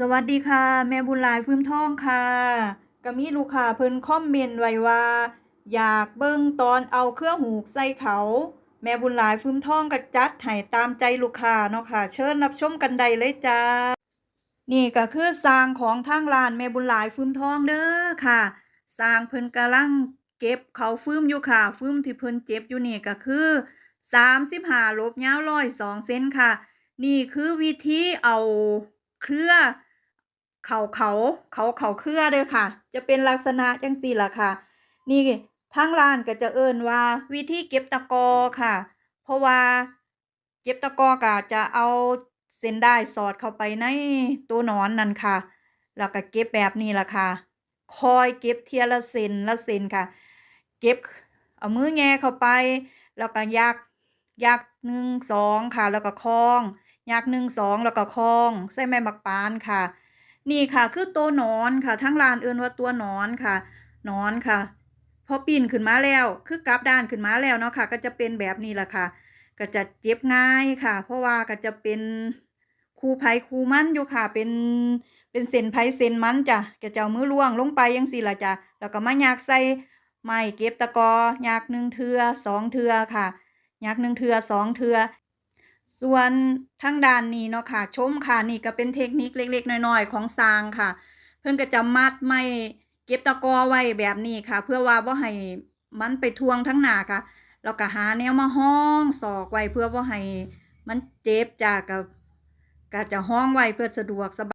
สวัสดีค่ะ แม่บุญลายฟื้มท่องค่ะก็มีลูกค้าเพิ่นคอมเมนต์ไว้ว่า อยากเบิ่งตอนเอาเครื่องหูกใส่เขา แม่บุญลายฟื้มท่องก็จัดให้ตามใจลูกค้าเนาะค่ะ เชิญรับชมกันได้เลยจ้า นี่ก็คือสร้างของทางร้านแม่บุญลายฟื้มทองเด้อค่ะสร้างเพิ่นกำลังเก็บเขาฟื้มอยู่ค่ะ ฟื้มที่เพิ่นเจ็บอยู่นี่ก็คือ35ลบยาวร้อยสองเซนค่ะ นี่คือวิธีเอาเครือ เขาเขาเขาเขาเครือเด้อค่ะ จะเป็นลักษณะจังซี่ล่ะค่ะ นี่ทางร้านก็จะเอิ้นว่าวิธีเก็บตะกอค่ะ เพราะว่าเก็บตะกอก็จะเอาเส้นได้สอดเข้าไปในตัวหนอนนั่นค่ะ แล้วก็เก็บแบบนี้ล่ะค่ะ คอยเก็บเทียละเส้นละเส้นค่ะ เก็บเอามือแงเข้าไป แล้วก็ยักยักหนึ่งสองค่ะ แล้วก็คล้องยักหนึ่งสองแล้วก็คล้อง ใส่ไม้บักปานค่ะ นี่ค่ะคือตัวนอนค่ะ ทั้งลานเอิ้นว่าตัวนอนค่ะนอนค่ะพอปีนขึ้นมาแล้ว คือกลับด้านขึ้นมาแล้วเนาะค่ะ ก็จะเป็นแบบนี้แหละค่ะ ก็จะเจ็บง่ายค่ะ เพราะว่าก็จะเป็นคูไผคูมันอยู่ค่ะ เป็นเป็นเส้นไผเส้นมันจ้ะก็จะเอามือล่วงลงไปจังซี่ละจ้ะแล้วก็มายักใส่ไม้เก็บตะกอยักหนึ่งเทือสองเทือค่ะยักหนึ่งเทือสองเทือ ส่วนทางด้านนี้เนาะค่ะชมค่ะนี่ก็เป็นเทคนิคเล็กๆน้อยๆของซางค่ะ เพิ่นก็จะมัดไม่เก็บตะกอไว้แบบนี้ค่ะ เพื่อว่าบ่ให้มันไปทวงทั้งหน้าค่ะแล้วก็หาแนวมาห้องสอกไว้เพื่อบ่ให้มันเจ็บจากก็ก็จะห้องไว้เพื่อสะดวกสบาย